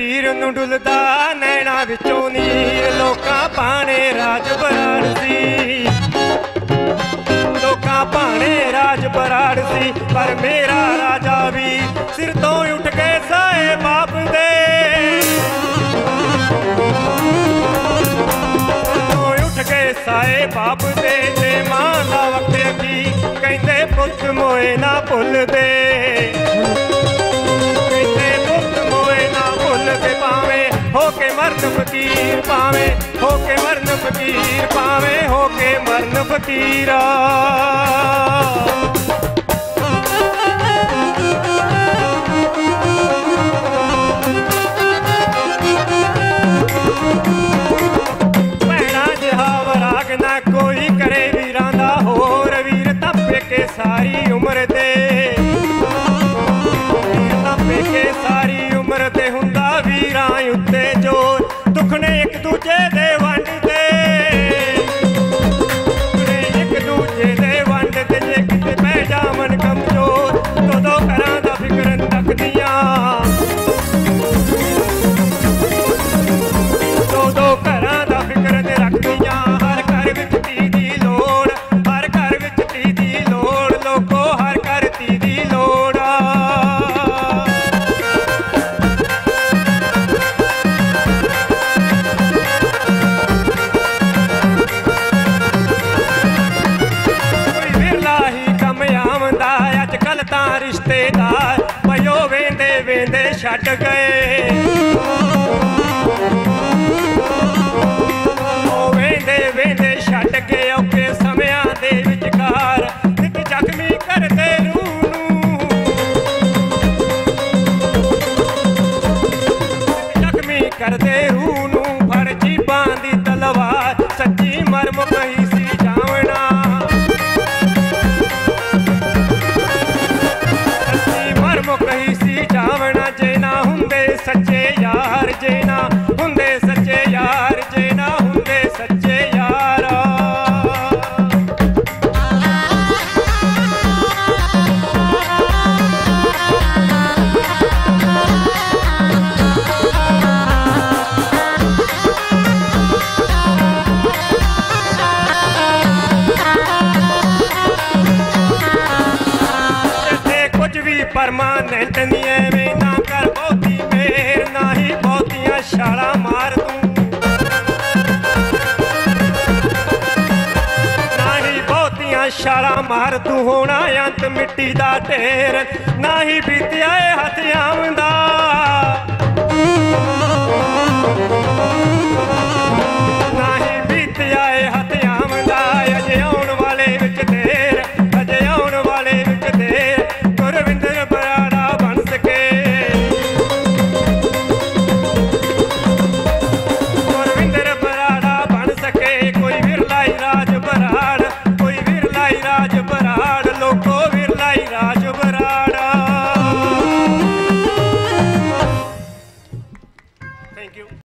ਵੀਰ ਨੂੰ ਡੁੱਲਦਾ ਨੈਣਾ ਵਿੱਚੋਂ ਨੀਰ। ਲੋਕਾਂ ਪਾਣੇ ਰਾਜ ਬਰਾੜ ਸੀ। ਲੋਕਾਂ ਪਾਣੇ ਰਾਜ ਬਰਾੜ ਸੀ, ਪਰ ਮੇਰਾ ਰਾਜਾ ਵੀ ਸਿਰ ਤੋਂ ਉੱਠ ਕੇ ਸਾਏ ਬਾਪ ਦੇ। ਤੋਂ ਉੱਠ ਕੇ ਸਾਏ ਬਾਪ ਦੇ, ਤੇ ਮਾਂ ਦਾ ਵਕਤ ਕੀ? ਕਹਿੰਦੇ ਪੁੱਤ ਮੋਏ ਨਾ ਭੁੱਲਦੇ। ਫਕੀਰ ਪਾਵੇਂ ਹੋ ਕੇ ਮਰਨ ਫਕੀਰ ਪਾਵੇਂ ਹੋ ਕੇ ਮਰਨ ਫਕੀਰਾ। ਭੈਣਾ ਜਿਹਾ ਕੋਈ ਕਰੇ ਵੀਰਾਂ ਦਾ, ਹੋਰ ਵੀਰ ਤੱਪੇ ਕੇ ਸਾਰੀ ਉਮਰ ਦੇ ਤਾਂ ਰਿਸ਼ਤੇਦਾਰ ਪਇਓ ਵੇਂਦੇ ਵੇਂਦੇ ਛੱਡ ਗਏ। ਉਹ ਵੇਂਦੇ ਵੇਂਦੇ ਛੱਡ ਕੇ ਔਕੇ ਸਮਿਆਂ ਦੇ ਵਿਚਕਾਰ, ਇੱਕ ਜ਼ਖਮੀ ਕਰਦੇ ਰੂਹ ਨੂੰ। ਜ਼ਖਮੀ ਕਰਦੇ ਰੂਹ ਯਾਰ ਜੇ ਨਾ ਹੁੰਦੇ ਸੱਚੇ ਯਾਰ, ਜੇ ਨਾ ਹੁੰਦੇ ਸੱਚੇ ਯਾਰ। ਤੇ ਵੀ ਪਰਮਾਨੈਂਟ ਨਹੀਂ ਛਾਲਾਂ ਮਾਰ ਤੂੰ। ਨਾ ਹੀ ਬਹੁਤੀਆਂ ਛਾਲਾਂ ਮਾਰ ਤੂੰ ਹੋਣਾ ਅੰਤ ਮਿੱਟੀ ਦਾ ਢੇਰ। ਨਾ ਹੀ ਬੀਤਿਆ ਏ ਹੱਥ ਆਉਂਦਾ।